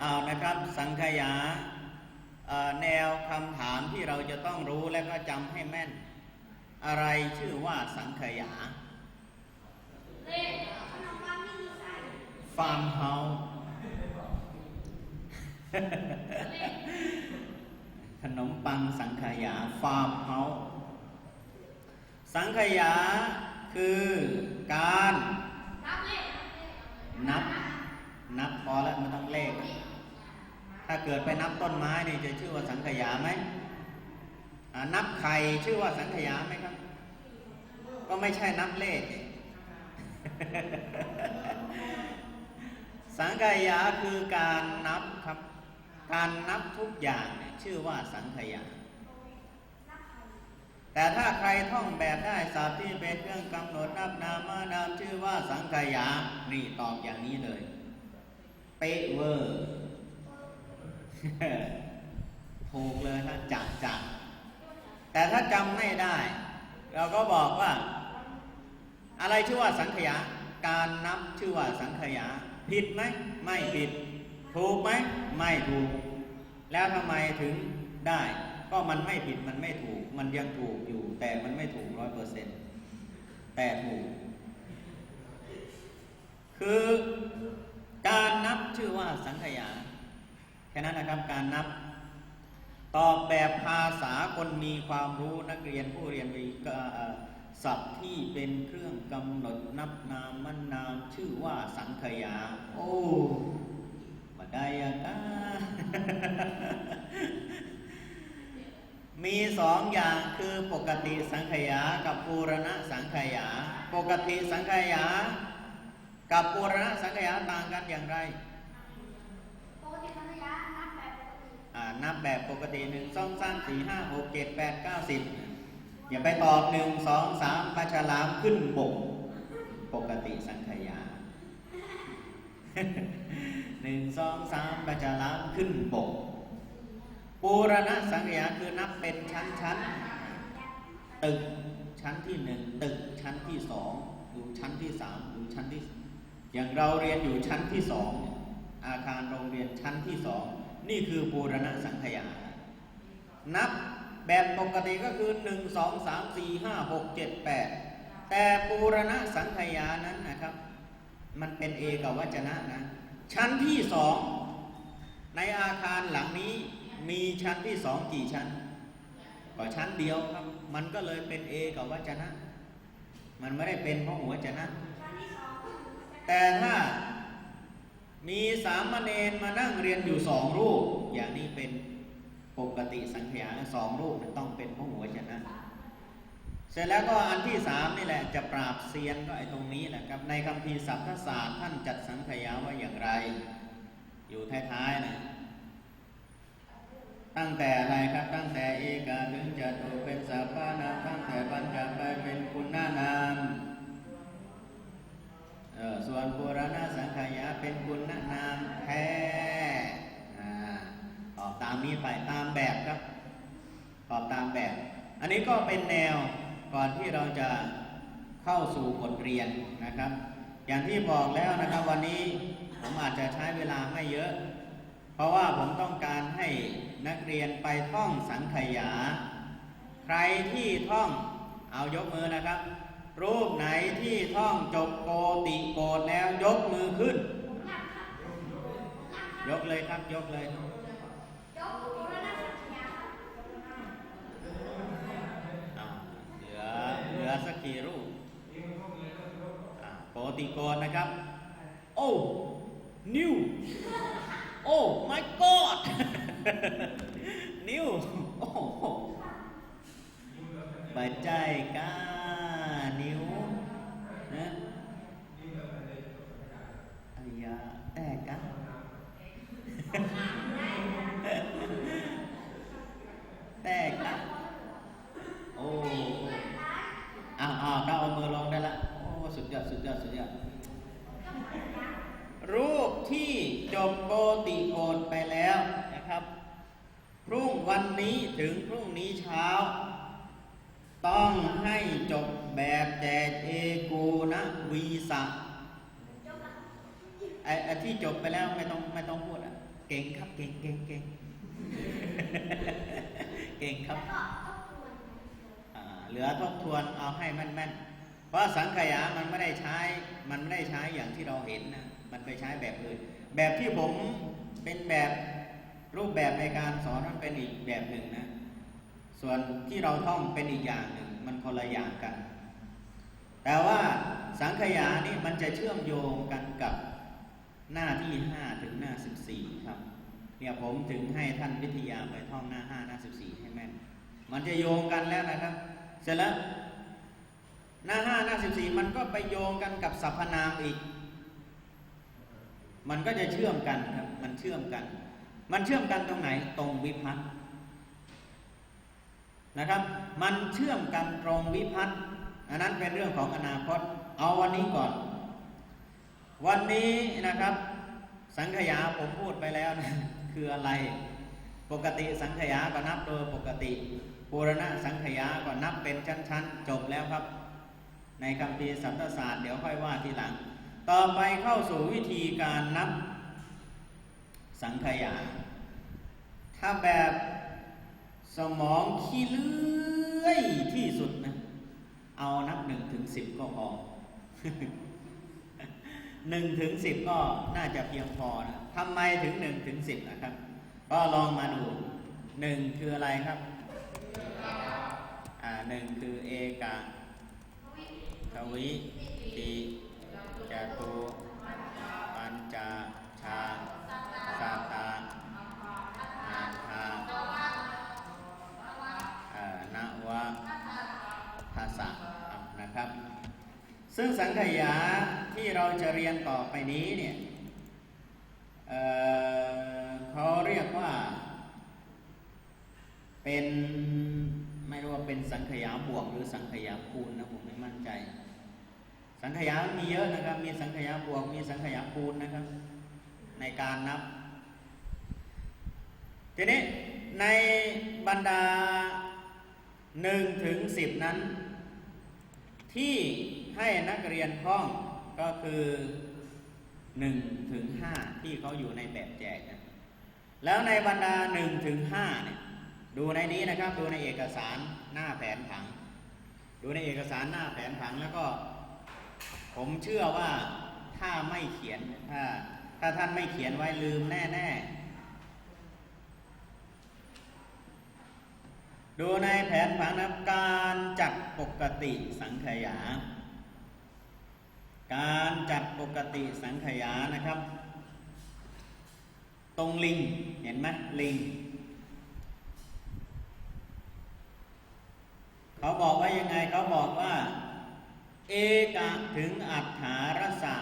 เอานะครับสังขยาแนวคำถามที่เราจะต้องรู้และก็จำให้แม่น อะไรชื่อว่าสังขยาฟาร์มเฮาขนมปังสังขยาฟาร์มเฮาส์สังขยาคือการนับนับพอแล้วไม่ต้องเลข ถ้าเกิดไปนับต้นไม้นี่จะชื่อว่าสังขยาไหมนับไข่ชื่อว่าสังขยาไหมครับ ก็ไม่ใช่นับเลข สังขยาคือการนับครับ การนับทุกอย่างชื่อว่าสังขยา แต่ถ้าใครท่องแบบได้ศัพท์ที่เป็นเครื่องกำหนดนับนามนามชื่อว่าสังขยา นี่ตอบอย่างนี้เลย เป๊ะเวอร์ ถูกเลยถ้าจัดจัดแต่ถ้าจำไม่ได้ เราก็บอกว่า อะไรชื่อว่าสังขยา การนับชื่อว่าสังขยา ผิดไหมไม่ผิด ถูกไหมไม่ถูก แล้วทำไมถึงได้ ก็มันไม่ผิดมันไม่ถูก มันยังถูกอยู่ แต่มันไม่ถูกร้อยเปอร์เซ็นต์แต่ถูก คือการนับชื่อว่าสังขยา ค่นั้นนะครับการนับ ตอบแบบภาษาคนมีความรู้นักเรียนผู้เรียนวิกาเอ่อศัพท์ที่เป็นเครื่องกำหนดนับนามมันนามชื่อว่าสังขยา โอ้มาได้ยังกะมีสองอย่างคือปกติสังขยากับปูรณะสังขยา ปกติสังขยา กับปูรณะสังขยาต่างกันอย่างไรอ่า นับแบบปกติหนึ่งสองสามสี่ห้าหกเจ็ดแปดเก้าสิบอย่าไปตอบหนึ่งสองสามปลาฉลามขึ้นบก ปกติสังขยาหนึ่งสองสามปลาฉลามขึ้นบกปูรณะสังขยาคือนับเป็นชั้นชั้นตึกชั้นที่หนึ่งตึกชั้นที่สองดูชั้นที่สามดูชั้นที่ อย่างเราเรียนอยู่ชั้นที่สองอาคารโรงเรียนชั้นที่สอง นี่คือบูรณะสังขยา นับแบบปกติก็คือหนึ่งสองสามสี่ห้าหกเจ็ดแปดแต่บูรณะสังขยานั้นนะครับ มันเป็นเอกวจนะนะ ชั้นที่สองในอาคารหลังนี้มีชั้นที่สองกี่ชั้นก็ชั้นเดียวครับ มันก็เลยเป็นเอกวจนะ มันไม่ได้เป็นเพราะหัวจนะ แต่ถ้า มีสามเณรมานั่งเรียนอยู่สองรูป อย่างนี้เป็นปกติสังขยาสองรูปมันต้องเป็นพระหัวชนะ เสร็จแล้วก็อันที่สามนี่แหละจะปราบเซียนก็ไอ้ตรงนี้แหละครับในคำพีร์สัพพศาสตร์ท่านจัดสังขยาไว้อย่างไร อยู่ท้ายๆนะตั้งแต่อะไรครับตั้งแต่เอกาถึงจตุเป็นสัพพานาตั้งแต่ปัญจไปเป็นคุณนานาม ส่วนโบราณสังขยาเป็นคุณนามแท้ตอบตามนี้ไปตามแบบครับตอบตามแบบ อันนี้ก็เป็นแนวก่อนที่เราจะเข้าสู่บทเรียนนะครับ อย่างที่บอกแล้วนะครับวันนี้ผมอาจจะใช้เวลาไม่เยอะ เพราะว่าผมต้องการให้นักเรียนไปท่องสังขยา ใครที่ท่องเอายกมือนะครับ รูปไหนที่ท่องจบโกติโกดแล้วยกมือขึ้น ยกเลยครับยกเลยเหลือเหลือสักกี่รูปอ่าโกติโกดนะครับ โอ้นิวโอ้ my god นิวโอ้โหปัจจัยกานิ้ วนะอายาแต่กะ แต่กะโอ้อ้าวอ้าวเราเอามือลงได้ละ โอ้ สุดยอด สุดยอด สุดยอด รูปที่จบโกติโกนไปแล้วนะครับ พรุ่งวันนี้ถึงพรุ่งนี้เช้า ต้องให้จบแบบแจกเอกูนะวีสะไอ้ไอ้ ที่จบไปแล้วไม่ต้องไม่ต้องพูดอะ เก่งครับเก่งเก่งเก่งเก่งครับอ่าเหลือทบทวนเอาให้แม่นๆ เพราะสังขยามันไม่ได้ใช้ มันไม่ได้ใช้อย่างที่เราเห็นนะ มันไปใช้แบบอื่น แบบที่ผมเป็นแบบรูปแบบในการสอนมันเป็นอีกแบบหนึ่งนะ ส่วนที่เราท่องเป็นอีกอย่างหนึ่ง มันคนละอย่างกัน แต่ว่าสังขยานี่มันจะเชื่อมโยงกันกับ หน้าที่5ถึงหน้า14ครับ เนี่ยผมถึงให้ท่านวิทยาไปท่องหน้า5หน้า14ให้แม่นมันจะโยงกันแล้วนะครับ เสร็จแล้ว หน้า5หน้า14มันก็ไปโยงกันกับสรรพนามอีก มันก็จะเชื่อมกันครับ มันเชื่อมกัน มันเชื่อมกันตรงไหนตรงวิพัฒน์นะครับ มันเชื่อมกันตรงวิพัฒน์อันนั้นเป็นเรื่องของอนาคต เอาวันนี้ก่อน วันนี้นะครับ สังขยาผมพูดไปแล้วนะคืออะไร ปกติสังขยาก็นับโดยปกติบูรณะสังขยาก็นับเป็นชั้นๆ จบแล้วครับ ในคำพีสัมตศาสตร์เดี๋ยวค่อยว่าทีหลัง ต่อไปเข้าสู่วิธีการนับสังขยา ถ้าแบบสมองขี้เลื่อยที่สุดนะ เอานับหนึ่งถึงสิบก็พอ หนึ่งถึงสิบก็น่าจะเพียงพอนะทำไมถึงหนึ่งถึงสิบนะครับ ก็ลองมาดูหนึ่งคืออะไรครับ อ่าหนึ่งคือเอกะทวิติจตุปัญจาชาสาตานาคาเอ่อนวะภาษานะครับ ซึ่งสังขยา ที่เราจะเรียนต่อไปนี้เนี่ยเเขาเรียกว่า เป็นไม่รู้ว่าเป็นสังขยาบวกหรือสังขยาคูณนะผมไม่มั่นใจ สังขยามีเยอะนะครับ มีสังขยาบวก มีสังขยาคูณนะครับ ในการนับ ทีนี้ในบรรดาหนึ่งถึงสิบนั้น ที่ให้นักเรียนท่อง ก็คือหนึ่งถึงห้าที่เขาอยู่ในแบบแจกนะแล้วในบรรดาหนึ่งถึงห้าเนี่ยดูในนี้นะครับ ดูในเอกสารหน้าแผนผัง ดูในเอกสารหน้าแผนผังแล้วก็ ผมเชื่อว่าถ้าไม่เขียนถ้าถ้าท่านไม่เขียนไว้ลืมแน่ๆ ดูในแผนผังนับการจัดปกติสังขยา การจัดปกติสังขยานะครับ ตรงลิงเห็นไหมลิงเขาบอกว่ายังไงเขาบอกว่า เอกะถึงอัฏฐารสะ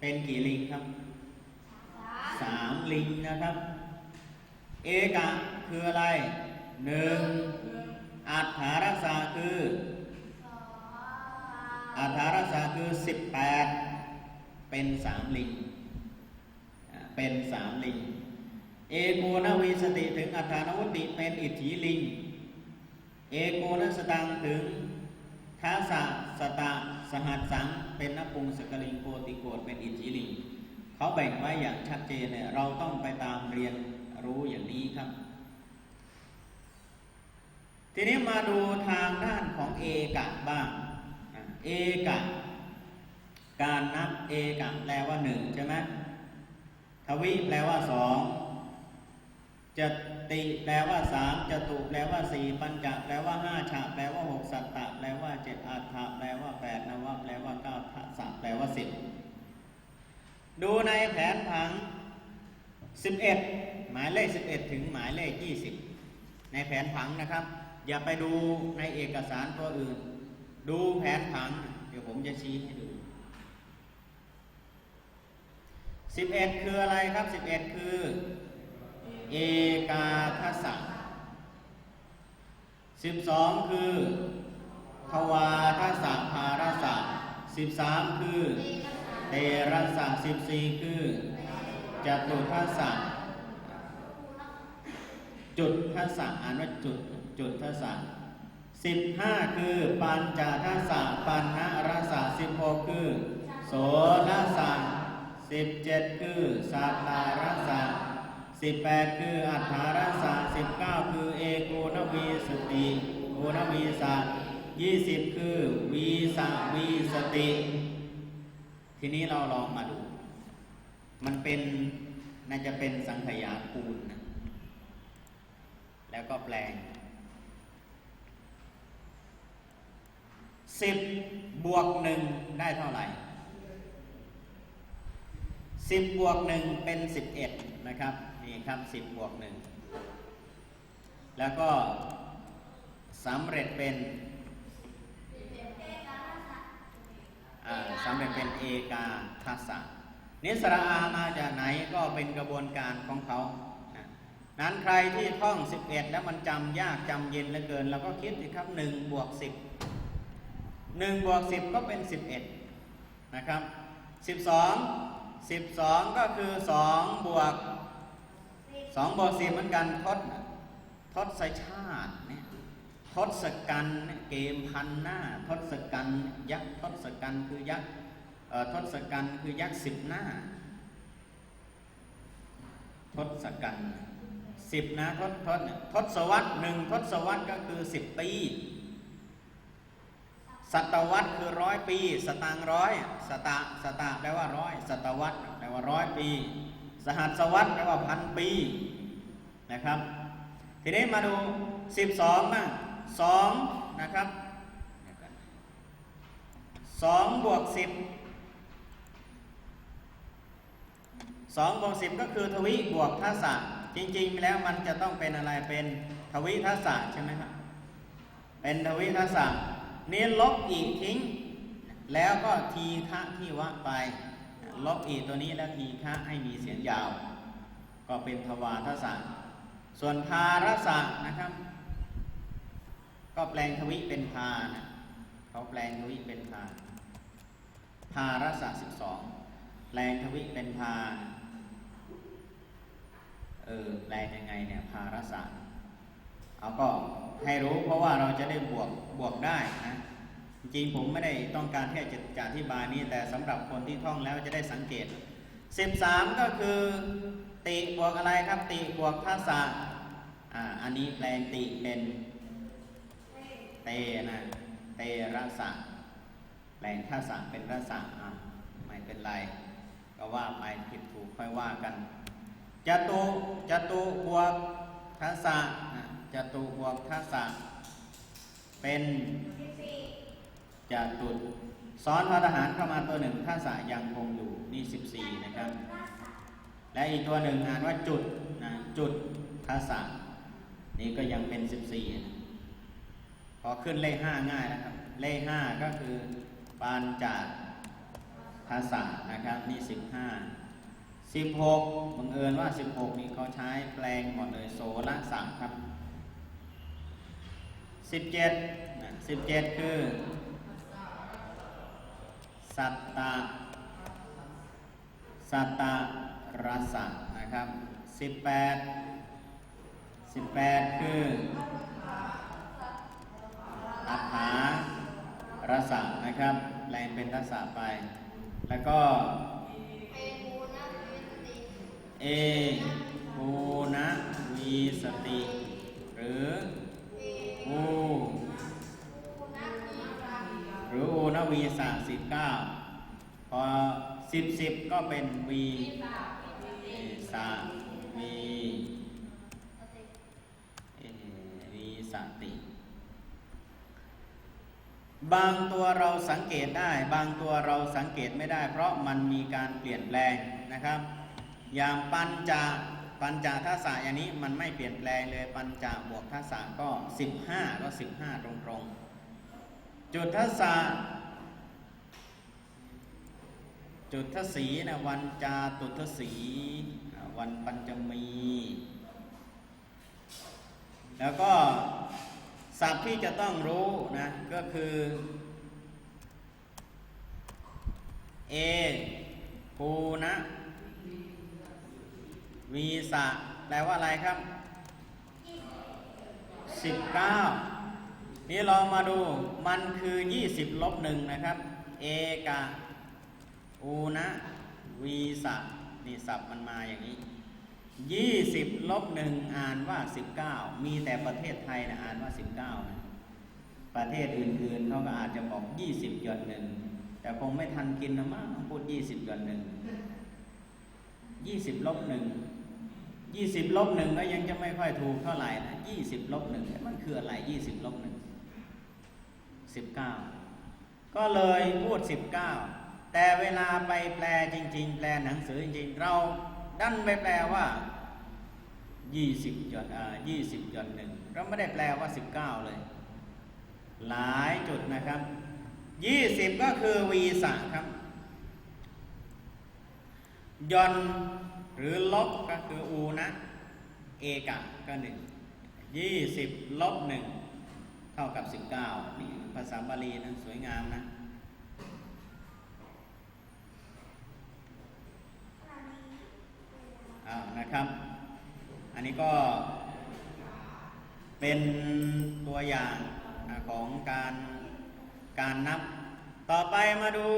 เป็นกี่ลิงครับสามลิงนะครับ เอกะคืออะไรหนึ่งอัฏฐารสะคือ อัฏฐารสะคือสิบแปดเป็นสามลิง เป็นสามลิง เอโกนวิสติถึงอัฏฐานวุติเป็นอิทธิลิง เอโกนสตังถึงทัสสะสตะสหัสสัง เป็นนปุงสกลิงโกติโกดเป็นอิทธิลิง เขาแบ่งไว้อย่างชัดเจนเนี่ยเราต้องไปตามเรียนรู้อย่างนี้ครับ ทีนี้มาดูทางด้านของเอกะบ้าง เอกะ การนับเอกะแปลว่าหนึ่งใช่ไหมทวิแปลว่าสองจติแปลว่าสามจตุแปลว่าสี่ปัญจแปลว่าห้าฉะแปลว่าหกสัตตะแปลว่าเจ็ดอัฏฐะแปลว่าแปดนวะแปลว่าเก้าทัสสะแปลว่าสิบดูในแผนผังสิบเอ็ดหมายเลขสิบเอ็ดถึงหมายเลขยี่สิบในแผนผังนะครับ อย่าไปดูในเอกสารตัวอื่น ดูแผนผัง เดี๋ยวผมจะชี้ให้ดูสิบเอ็ดคืออะไรครับสิบเอ็ดคือ เอกาทัสสะสิบสองคือทวาทัสสะภารสะสิบสามคือ เตระสะสิบสี่คือจตุทัสสะจุดทัสสะอ่านว่าจุดจุดทัสสะ สิบห้าคือปัญจทัสสะปัญณรสะสิบหกคือ โสทัสสะสิบเจ็ดคือสัตตารสะสิบแปดคืออัฏฐารสะสิบเก้าคือเอโกนวีสติโกนวีสะยี่สิบคือวีสะวีสติ ทีนี้เราลองมาดู มันเป็นน่าจะเป็นสังขยาคูณนะแล้วก็แปลง สิบบวกหนึ่งได้เท่าไหร่สิบบวกหนึ่งเป็นสิบเอ็ดนะครับนี่ครับสิบบวกหนึ่งแล้วก็สำเร็จเป็นสำเร็จเป็นเอกาทัสสะนิสระอามาจากไหนก็เป็นกระบวนการของเขานะนั้นใครที่ท่อง 11 แล้วมันจำยากจำเย็นเหลือเกิน เราก็คิดสิครับ1บวก10 1บวก10 ก็เป็น 11 นะครับ 12 12 ก็คือ 2 บวก 2 บวก 10 เหมือนกันทศทศชาติเนี่ยทศกัณฐ์เนี่ยเกมพันหน้าทศกัณฐ์ยักษ์ทศกัณฐ์คือยักษ์ทศกัณฐ์คือยักษ์สิบหน้าทศกัณฐ์สิบนะทศทศทศวรรษหนึ่งทศวรรษก็คือสิบปี ศตวรรษคือร้อยปี สตางร้อยสตะสตะแปลว่าร้อยศตวรรษแปลว่าร้อยปี สหัสวรรษแปลว่าพันปีนะครับ ทีนี้มาดูสิบสองบ้างสองนะครับสองบวกสิบสองบวกสิบก็คือทวิบวกทัศะจริงๆแล้วมันจะต้องเป็นอะไรเป็นทวิทัศะใช่ไหมครับเป็นทวิทัศะ นี้ลบอีกทิ้ง แล้วก็ทีฆะที่วะไป ลบอีกตัวนี้แล้วทีฆะให้มีเสียงยาว ก็เป็นทวารทัศะส่วนพารสะนะครับ ก็แปลงทวิเป็นพานะเขาแปลงทวิเป็นพาพารสะสิบสองแปลงทวิเป็นพาเออแปลงยังไงเนี่ยพารสะ เอาก็ให้รู้เพราะว่าเราจะได้บวกบวกได้นะจริงผมไม่ได้ต้องการแค่จะจะอธิบายนี้ แต่สำหรับคนที่ท่องแล้วจะได้สังเกต 13 ก็คือ ติบวกอะไรครับ ติบวกทัศะอ่าอันนี้แปลงติเป็นเตนะเตระสะแปลงทัศะเป็นระสะอะไม่เป็นไร ก็ว่าไปผิดถูกค่อยว่ากันจตุจตุบวกทัศะนะ จตุบวกทัศะเป็นจตุซ้อนพาทหารเข้ามาตัวหนึ่งทัศะยังคงอยู่นี่14นะครับ และอีกตัวหนึ่งอ่านว่าจุดนะจุดทัศะนี่ก็ยังเป็น14นะพอขึ้นเลข5ง่ายนะครับ เลข5ก็คือปานจาทัศะนะครับนี่15 16บังเอิญว่า 16 นี่เขาใช้แปลงหมดเลยโสละสังครับ 17นะ17คือ สัตตะสัตตะรสะนะครับ18 18คืออัฏฐารสะนะครับแปลงเป็นรสะไป แล้วก็เอภูนะวีสติ หรือ โอหรือโอนวีสะสิบเก้าพอสิบสิบก็เป็นวีสะวีวีสติ บางตัวเราสังเกตได้ บางตัวเราสังเกตไม่ได้ เพราะมันมีการเปลี่ยนแปลงนะครับ อย่างปัญจา ปัญจาทัศะอย่างนี้มันไม่เปลี่ยนแปลงเลยปัญจบวกทัศะก็ 15 ก็ 15 ตรงๆ จุดทัศะจุดทศีนะวันจาตุทศีวันปัญจมี แล้วก็ศัพท์ที่จะต้องรู้นะก็คือเอภูนะ วีสะแปลว่าอะไรครับ 19 นี่ลองมาดูมันคือ 20ลบหนึ่งนะครับ เอกะอูนะวีสะนี่ศัพท์มันมาอย่างนี้ยี่สิบลบหนึ่งอ่านว่าสิบเก้ามีแต่ประเทศไทยนะอ่านว่าสิบเก้านะประเทศอื่นๆเขาก็อาจจะบอกยี่สิบหยดหนึ่งแต่คงไม่ทันกินนะมั้งพูดยี่สิบหยดหนึ่งยี่สิบลบหนึ่ง ยี่สิบลบหนึ่งก็ยังจะไม่ค่อยถูกเท่าไหร่นะยี่สิบลบหนึ่งมันคืออะไรยี่สิบลบหนึ่งสิบเก้าก็เลยพูดสิบเก้าแต่เวลาไปแปลจริง ๆ แปลหนังสือจริง ๆ เราดันไปแปลว่ายี่สิบหยดอ่ายี่สิบหยดหนึ่งเราไม่ได้แปลว่าสิบเก้าเลย หลายจุดนะครับยี่สิบก็คือวีสะครับยนต์ หรือลบก็คืออูนะ เอกะก็หนึ่งยี่สิบลบหนึ่งเท่ากับสิบเก้านี่ภาษาบาลีนะสวยงามนะอานะครับ อันนี้ก็เป็นตัวอย่างของการการนับ ต่อไปมาดู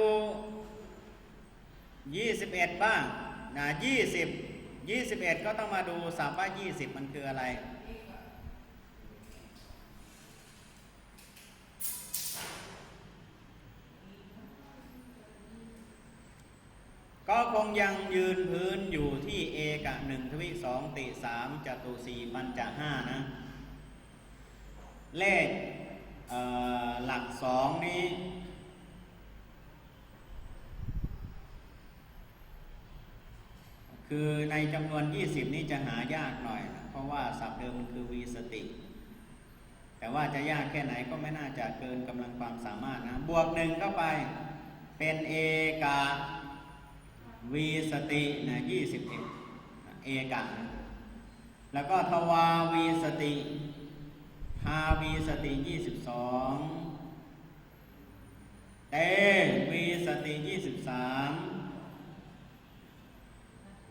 21 บ้าง นะ20 21ก็ต้องมาดูสับว่า20มันคืออะไรก็คงยังยืนพื้นอยู่ที่เอกะหนึ่งทวิสองติสามจตุสี่ปัญจห้านะ เลขหลักสองนี้ คือในจำนวน 20 นี้จะหายากหน่อย เพราะว่าศัพท์เดิมมันคือวีสติ แต่ว่าจะยากแค่ไหนก็ไม่น่าจะเกินกำลังความสามารถนะ บวกหนึ่งเข้าไปเป็นเอกาวีสตินะ21เอกานะแล้วก็ทวาวีสติพาวีสติ22เตวีสติ23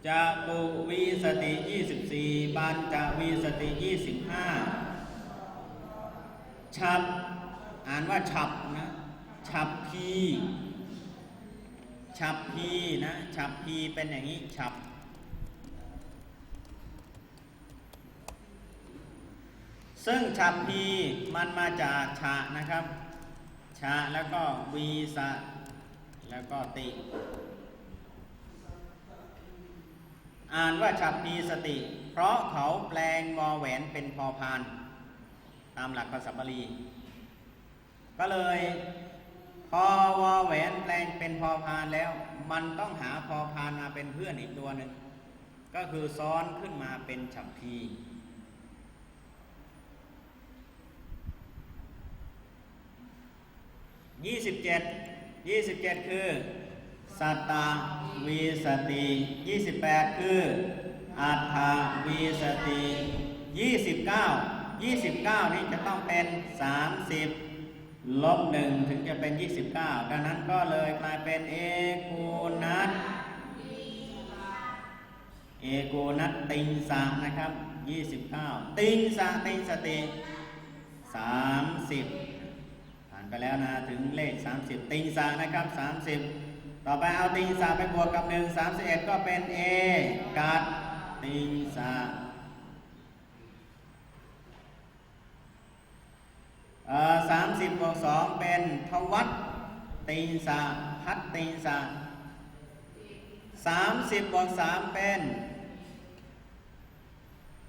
จะปุวีสติ 24 ปัญจวีสติ 25 ฉับ อ่านว่าฉับนะ ฉับพีฉับพีนะ ฉับพีเป็นอย่างนี้ ฉับ ซึ่งฉับพีมันมาจากชะนะครับชะแล้วก็วีสะแล้วก็ติ อ่านว่าฉับมีสติ เพราะเขาแปลงวอแหวนเป็นพอพาน ตามหลักภาษาบาลี ก็เลยพอวอแหวนแปลงเป็นพอพานแล้ว มันต้องหาพอพานมาเป็นเพื่อนอีกตัวหนึ่งก็คือซ้อนขึ้นมาเป็นฉับพียี่สิบเจ็ดยี่สิบเจ็ดคือ สัตตาวีสติยี่สิบแปดคืออัฏฐาวีสติยี่สิบเก้ายี่สิบเก้านี้จะต้องเป็นสามสิบลบหนึ่งถึงจะเป็นยี่สิบเก้าดังนั้นก็เลยกลายเป็นเอกูนัตเอกูนัตติงสานะครับยี่สิบเก้าติงสาติงสติสามสิบผ่านไปแล้วนะ ถึงเลขสามสิบติงสานะครับสามสิบ ต่อไปเอาติงสาไปบวกกับหนึ่งสามสิบเอ็ดก็เป็นเอกัดติงสาสามสิบบวกสองเป็นทวัตติงสาพัดติงสาสามสิบบวกสามเป็น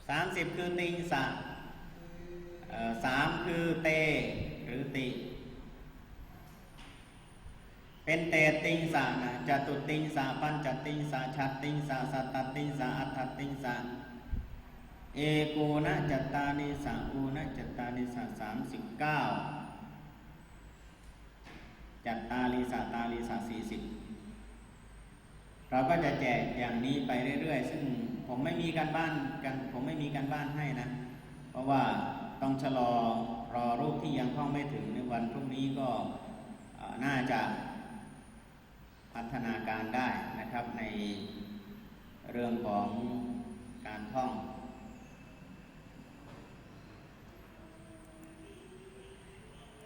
สามสิบคือติงสาสามคือเตหรือติ เป็นเตติงสานะจตุติงสาปัญจติงสาชัดติงสาสัตตติงสาอัฏฐติงสาเอโกนะจัตตานิสาอูนะจัตตานิสาสามสิบเก้าจัตตาลิสาตาลิสาสี่สิบเราก็จะแจกอย่างนี้ไปเรื่อยๆ ซึ่งผมไม่มีการบ้านกันผมไม่มีการบ้านให้นะ เพราะว่าต้องชะลอรอรูปที่ยังท่องไม่ถึงในวันพรุ่งนี้ก็น่าจะ พัฒนาการได้นะครับในเรื่องของการท่อง